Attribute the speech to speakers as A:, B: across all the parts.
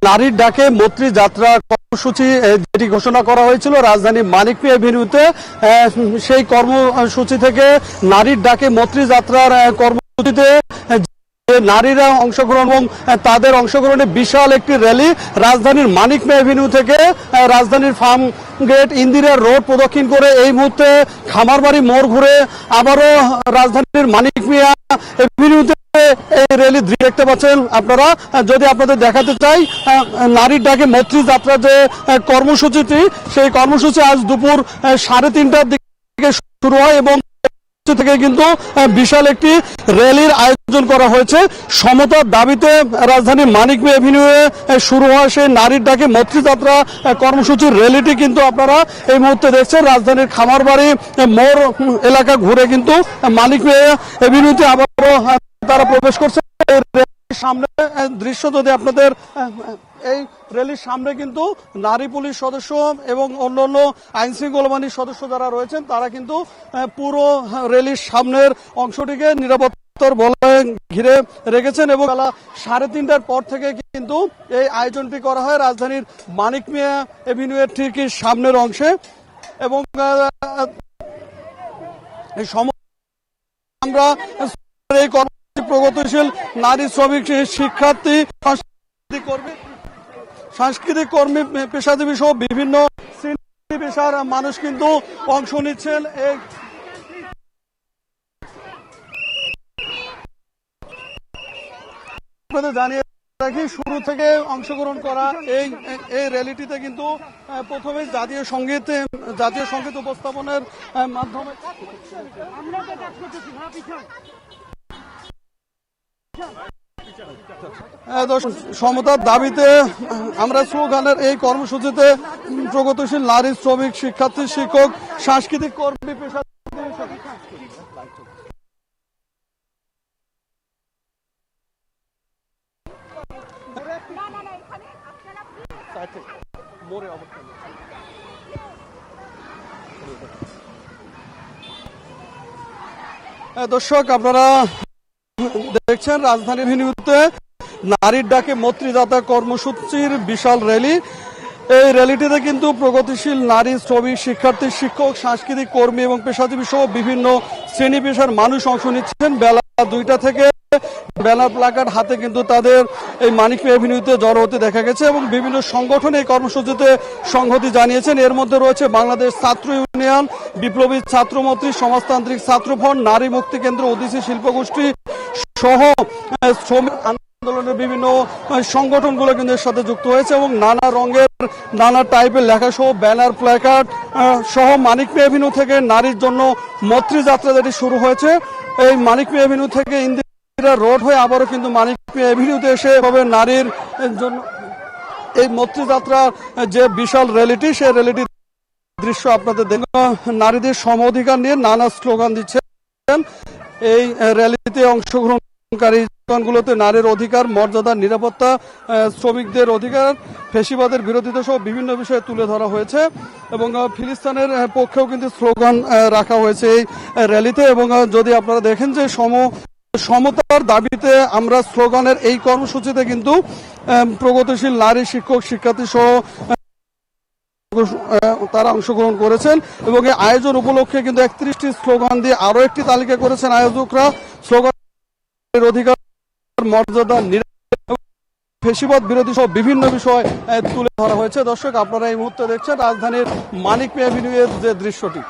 A: নারীর ডাকে মৈত্রী যাত্রা কর্মসূচি যেটি ঘোষণা করা হয়েছিল রাজধানী মানিকপি এভিনিউতে সেই কর্মসূচি থেকে নারীর ডাকে মৈত্রী যাত্রার কর্মসূচিতে নারীরা অংশগ্রহণ এবং তাদের অংশগ্রহণে বিশাল একটি র্যালি রাজধানীর মানিকপি এভিনিউ থেকে রাজধানীর ফার্ম গেট ইন্দিরা রোড প্রদক্ষিণ করে এই মুহূর্তে খামারবাড়ি মোড় ঘুরে আবারও রাজধানীর মানিক মিয়া এভিনিউতে এই দৃশ্য দেখতে পাচ্ছেন আপনারা। যদি আপনাদের দেখাতে চাই নারীর ডাকে মৈত্রী যাত্রা যে কর্মসূচিটি সেই কর্মসূচি আজ দুপুর সাড়ে তিনটার দিকে শুরু হয় এবং থেকে কিন্তু বিশাল একটি র্যালির আয়োজন করা হয়েছে। সমতার দাবিতে রাজধানী মানিক এভিনিউয়ে শুরু হয় সেই নারীর ডাকে মৈত্রী যাত্রা আহ, কর্মসূচির র্যালিটি কিন্তু আপনারা এই মুহূর্তে দেখছেন। রাজধানীর খামারবাড়ি মোড় এলাকা ঘুরে কিন্তু মানিক এভিনিউতে আবারও তারা প্রবেশ করছে। সামনে দৃশ্য যদি আপনাদের এই সামনে কিন্তু নারী পুলিশ সদস্য এবং অন্যান্য আইন সদস্য যারা রয়েছেন, তারা কিন্তু পুরো সামনের অংশটিকে নিরাপত্তার ঘিরে রেখেছেন এবং বেলা সাড়ে তিনটার পর থেকে কিন্তু এই আয়োজনটি করা হয় রাজধানীর মানিক মিয়া এভিনিউয়ের ঠিক সামনের অংশে এবং আমরা প্রগতিশীল নারী শ্রমিক শিক্ষার্থী, সাংস্কৃতিক কর্মী সাংস্কৃতিক কর্মী, পেশাজীবী সহ বিভিন্ন পেশার মানুষ কিন্তু অংশ নিচ্ছেন এই জানিয়ে রাখি, শুরু থেকে অংশগ্রহণ করা এই এই র্যালিটিতে কিন্তু প্রথমে জাতীয় সংগীত জাতীয় সংগীত উপস্থাপনের মাধ্যমে সমতার দাবিতে আমরা স্লোগানের এই কর্মসূচিতে প্রগতিশীল নারী শ্রমিক শিক্ষার্থী শিক্ষক সাংস্কৃতিক কর্মী পেশা হ্যাঁ, দর্শক আপনারা দেখছেন রাজধানী ভিনিউতে নারীর ডাকে মৈত্রীদাতা কর্মসূচির বিশাল র্যালি। এই র্যালিটিতে কিন্তু প্রগতিশীল নারী, শ্রমিক, শিক্ষার্থী, শিক্ষক, সাংস্কৃতিক কর্মী এবং পেশাজীবী সহ বিভিন্ন শ্রেণি পেশার মানুষ অংশ নিচ্ছেন। বেলা দুইটা থেকে ব্যানার প্লাকার্ড হাতে কিন্তু তাদের এই মানিক এভিনিউতে জড়ো হতে দেখা গেছে এবং বিভিন্ন সংগঠন এই কর্মসূচিতে সংহতি জানিয়েছেন। এর মধ্যে রয়েছে বাংলাদেশ ছাত্র ইউনিয়ন, বিপ্লবী ছাত্রমন্ত্রী সমাজতান্ত্রিক ছাত্র ফ্রন্ট নারী মুক্তি কেন্দ্র ওদিসি শিল্পগোষ্ঠী সহ শ্রমিক আন্দোলনের বিভিন্ন সংগঠনগুলো কিন্তু এর সাথে যুক্ত হয়েছে এবং নানা রঙের, নানা টাইপের লেখা সহ ব্যানার প্ল্যাকার্ড সহ মানিক এভিনিউ থেকে নারীর জন্য মৈত্রী যাত্রা যেটি শুরু হয়েছে, এই মানিক এভিনিউ থেকে ইন্দিরা রোড হয়ে আবারও কিন্তু মানিক এভিনিউতে এসে হবে নারীর জন্য এই মৈত্রী যাত্রার যে বিশাল র্যালিটি সেই র্যালিটি দৃশ্য আপনাদের দেখ নারীদের সম অধিকার নিয়ে নানা স্লোগান দিচ্ছেন। এই র্যালিতে গুলোতে নারীর অধিকার, মর্যাদা, নিরাপত্তা শ্রমিকদের অধিকার, ফেসিবাদের বিরোধিতা সহ বিভিন্ন বিষয়ে তুলে ধরা হয়েছে এবং ফিলিস্তিনের পক্ষেও কিন্তু স্লোগান রাখা হয়েছে এই র্যালিতে এবং যদি আপনারা দেখেন যে সম, সমতার দাবিতে আমরা স্লোগানের এই কর্মসূচিতে কিন্তু প্রগতিশীল নারী শিক্ষক, শিক্ষার্থী সহ তারা অংশগ্রহণ করেছেন এবং এই আয়োজন উপলক্ষে কিন্তু একত্রিশটি স্লোগান দিয়ে আরও একটি তালিকা করেছেন আয়োজকরা। স্লোগানের অধিকার, মর্যাদা ফেসিবাদ বিরোধী সহ বিভিন্ন বিষয় তুলে ধরা হয়েছে। দর্শক, আপনারা এই মুহূর্তে দেখছেন রাজধানীর মানিক মেভিনিউয়ের যে দৃশ্যটি।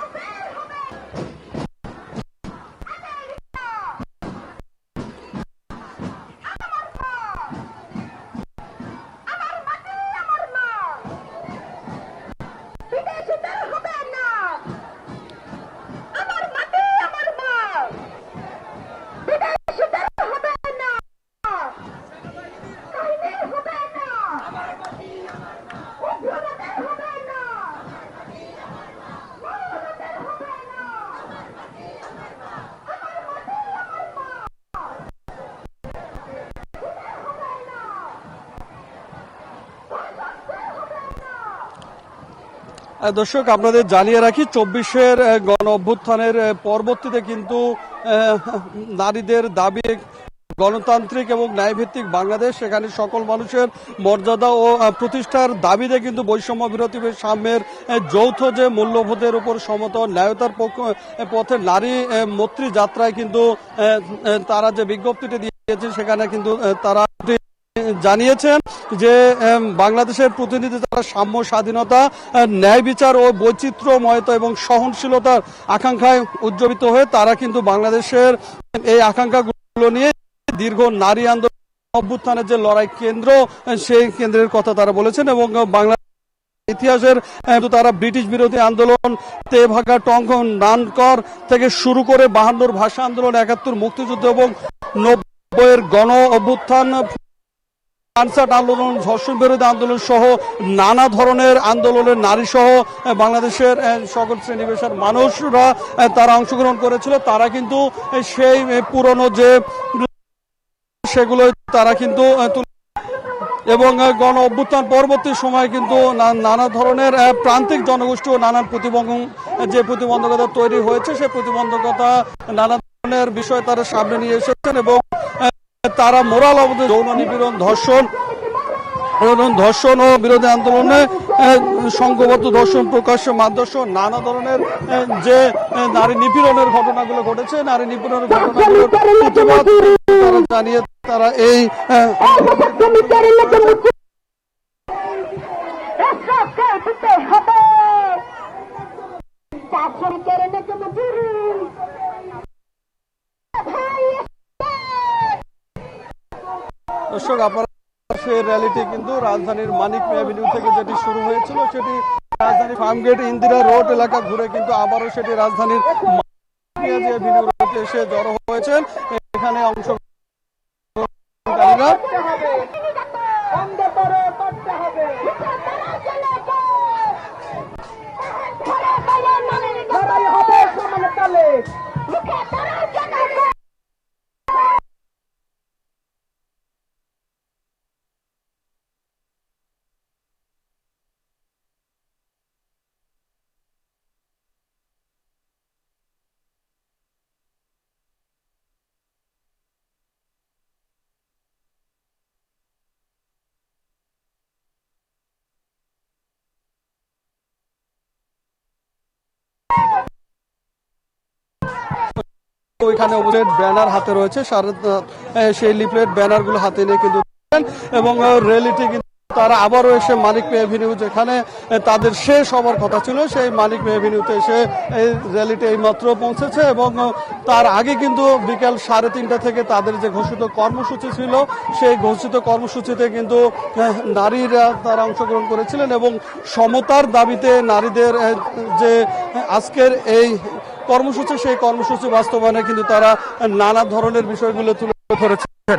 A: দর্শক, আপনাদের জানিয়ে রাখি, চব্বিশের গণ অভ্যুত্থানের পরবর্তীতে কিন্তু নারীদের দাবি, গণতান্ত্রিক এবং ন্যায়ভিত্তিক বাংলাদেশ, সেখানে সকল মানুষের মর্যাদা ও প্রতিষ্ঠার দাবিতে কিন্তু বৈষম্য বিরোধী সাম্যের যৌথ যে মূল্যবোধের উপর সমত ন্যায়তার পক্ষ পথে নারী মৈত্রী যাত্রায় কিন্তু তারা যে বিজ্ঞপ্তিটি দিয়েছে, সেখানে কিন্তু তারা জানিয়েছেন যে বাংলাদেশের প্রতিনিধি তারা সাম্য স্বাধীনতা ন্যায় বিচার ও বৈচিত্র্যময়তা এবং সহনশীলতার আকাঙ্ক্ষায় উজ্জীবিত হয়ে তারা কিন্তু বাংলাদেশের এই আকাঙ্ক্ষাগুলো নিয়ে দীর্ঘ নারী আন্দোলন, অভ্যুত্থানের যে লড়াই কেন্দ্র সেই কেন্দ্রের কথা তারা বলেছেন এবং বাংলা ইতিহাসের তারা ব্রিটিশ বিরোধী আন্দোলন, তেভাগা টঙ্কন নানকর থেকে শুরু করে বাহান্নর ভাষা আন্দোলন, একাত্তর মুক্তিযুদ্ধ এবং নব্বইয়ের গণ অভ্যুত্থান আনসার আন্দোলন ধর্ষণ বিরোধী আন্দোলন সহ নানা ধরনের আন্দোলনের নারী সহ বাংলাদেশের সকল শ্রেণি পেশার মানুষরা তারা অংশগ্রহণ করেছিল। তারা কিন্তু সেই পুরনো যে সেগুলো তারা কিন্তু এবং গণ অভ্যুত্থান পরবর্তী সময় কিন্তু নানা ধরনের প্রান্তিক জনগোষ্ঠী ও নানান প্রতিবন্ধক, যে প্রতিবন্ধকতা তৈরি হয়েছে সেই প্রতিবন্ধকতা নানা ধরনের বিষয় তারা সামনে নিয়ে এসেছেন এবং তারা মোরাল অবধি যৌন নিপীড়ন, ধর্ষণ ধর্ষণ ও বিরোধী আন্দোলনে সংঘবদ্ধ ধর্ষণ প্রকাশ্য মাদর্শ নানা ধরনের যে নারী নিপীড়নের ঘটনাগুলো ঘটেছে, নারী নিপীড়নের প্রতিবাদ তারা জানিয়ে তারা এই দর্শক, আপনারা সেই র্যালিটি কিন্তু রাজধানীর মানিক অ্যাভিনিউ থেকে যেটি শুরু হয়েছিল, সেটি রাজধানী ফার্মগেট ইন্দিরা রোড এলাকা ঘুরে কিন্তু আবারও সেটি রাজধানীর এসে জড়ো হয়েছেন। এখানে অংশগ্রহণকারীরা ওইখানে লিফলেট ব্যানার হাতে রয়েছে। সেই লিফলেট ব্যানারগুলো হাতে নিয়ে কিন্তু এবং র্যালিটি কিন্তু তারা আবারও এসে মালিক পে এভিনিউ যেখানে তাদের শেষ হওয়ার কথা ছিল, সেই মালিক পে এভিনিউতে এসে এই র্যালিটি এইমাত্র পৌঁছেছে এবং তার আগে কিন্তু বিকাল সাড়ে তিনটা থেকে তাদের যে ঘোষিত কর্মসূচি ছিল, সেই ঘোষিত কর্মসূচিতে কিন্তু নারীরা তারা অংশগ্রহণ করেছিলেন এবং সমতার দাবিতে নারীদের যে আজকের এই কর্মসূচি সেই কর্মসূচি বাস্তবায়নে কিন্তু তারা নানা ধরনের বিষয়গুলো তুলে ধরেছেন।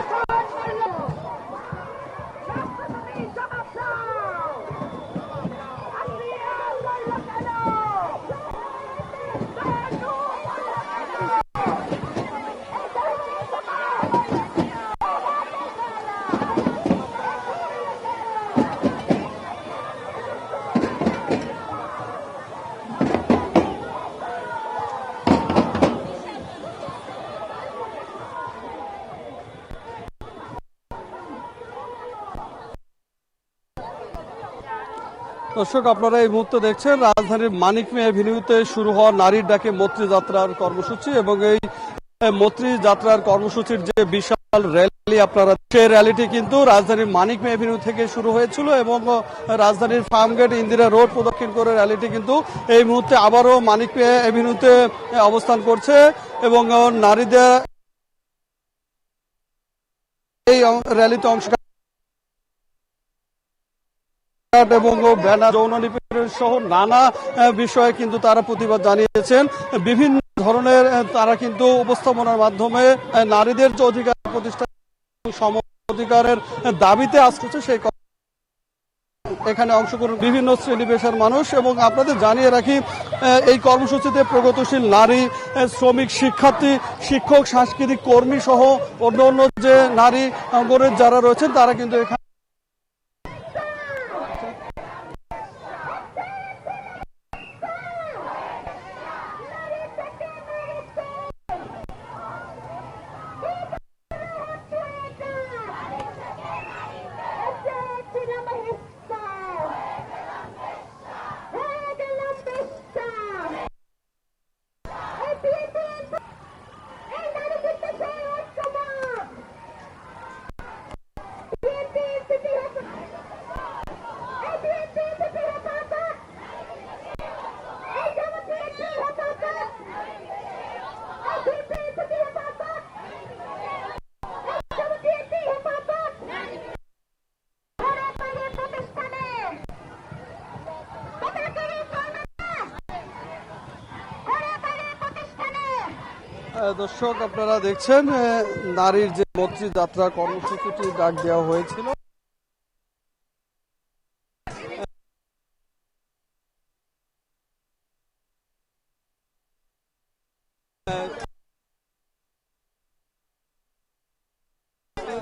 A: দর্শক, আপনারা এই মুহূর্তে দেখছেন রাজধানীর মানিক মে এভিনিউতে শুরু হওয়া নারীর ডাকে মৈত্রী যাত্রার কর্মসূচি এবং এই মৈত্রী যাত্রার কর্মসূচির যে বিশাল র্যালি আপনারা, সেই র্যালিটি কিন্তু রাজধানীর মানিক মে এভিনিউ থেকে শুরু হয়েছিল এবং রাজধানীর ফার্মগেট ইন্দিরা রোড প্রদক্ষিণ করে র্যালিটি কিন্তু এই মুহূর্তে আবারও মানিক মে এভিনিউতে অবস্থান করছে এবং নারীদের এই র্যালিতে অংশ এবং ব্যানার যৌন নিপীড়ন সহ নানা বিষয়ে কিন্তু তারা প্রতিবাদ জানিয়েছেন। বিভিন্ন ধরনের তারা কিন্তু উপস্থাপনার মাধ্যমে নারীদের যে অধিকার প্রতিষ্ঠা সম অধিকারের দাবিতে আসছে সেই এখানে অংশগ্রহণ বিভিন্ন শ্রেণি মানুষ এবং আপনাদের জানিয়ে রাখি এই কর্মসূচিতে প্রগতিশীল নারী শ্রমিক, শিক্ষার্থী, শিক্ষক, সাংস্কৃতিক কর্মী সহ অন্য অন্য যে নারী অঙ্গনের যারা রয়েছেন, তারা কিন্তু এখানে দর্শক, আপনারা দেখছেন নারীর যে মৈত্রী যাত্রা কর্মসূচিটি ডাক দেওয়া হয়েছিল।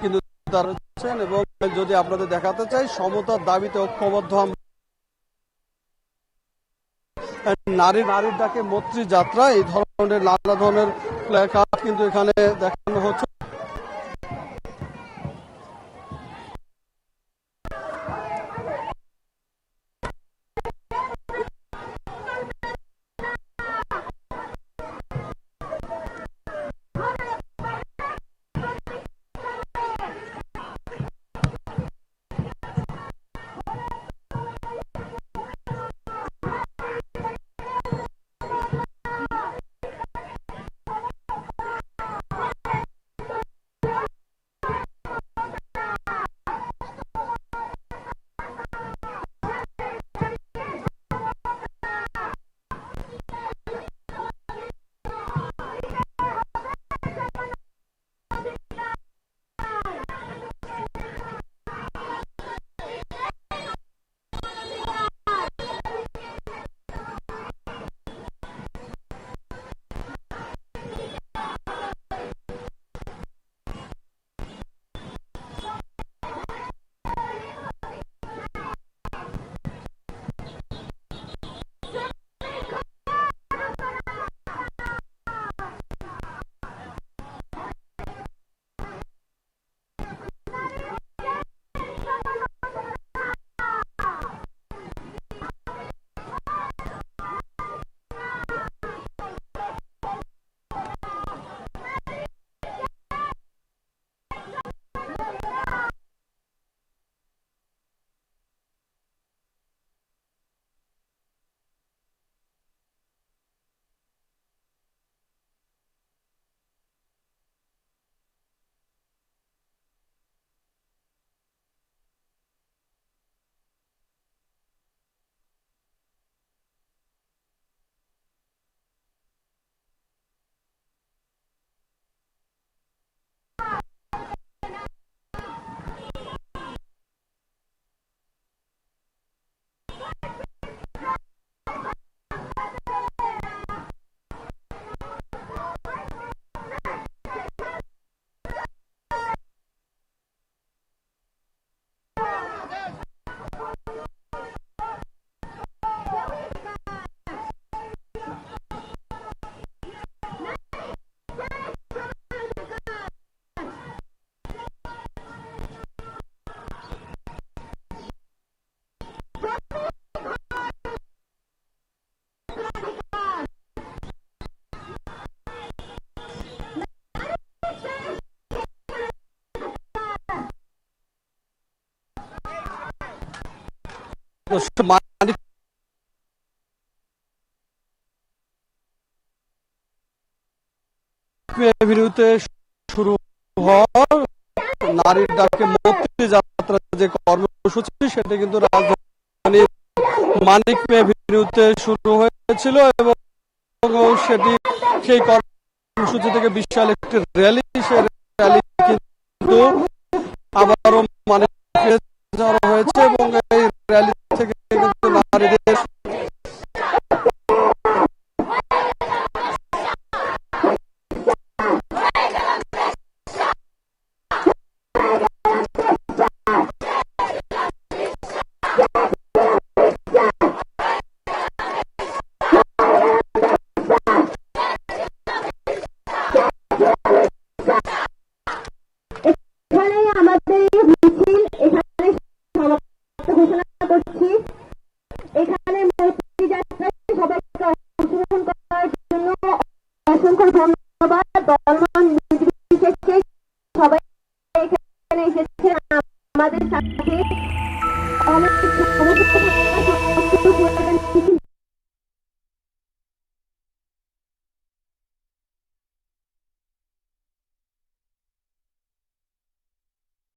A: কিন্তু তারা এবং যদি আপনাদের দেখাতে চাই, সমতার দাবিতে ঐক্যবদ্ধ নারী নারীর ডাকে মৈত্রী যাত্রা, এই ধরনের নানা ধরনের প্ল্যাকার্ড কিন্তু এখানে দেখানো হচ্ছে। এভিনিউতে শুরু হওয়া নারীর ডাকে মৈত্রী যাত্রা যে কর্মসূচি, সেটা কিন্তু রাজধানী মানিক এভিনিউতে শুরু হয়েছিল এবং সেটি সেই কর্মসূচি থেকে বিশাল একটি র্যালি। সেই র্যালি কিন্তু আবারও মানিক হয়েছে এবং
B: ঘোষণা করছি। এখানে ধন্যবাদ।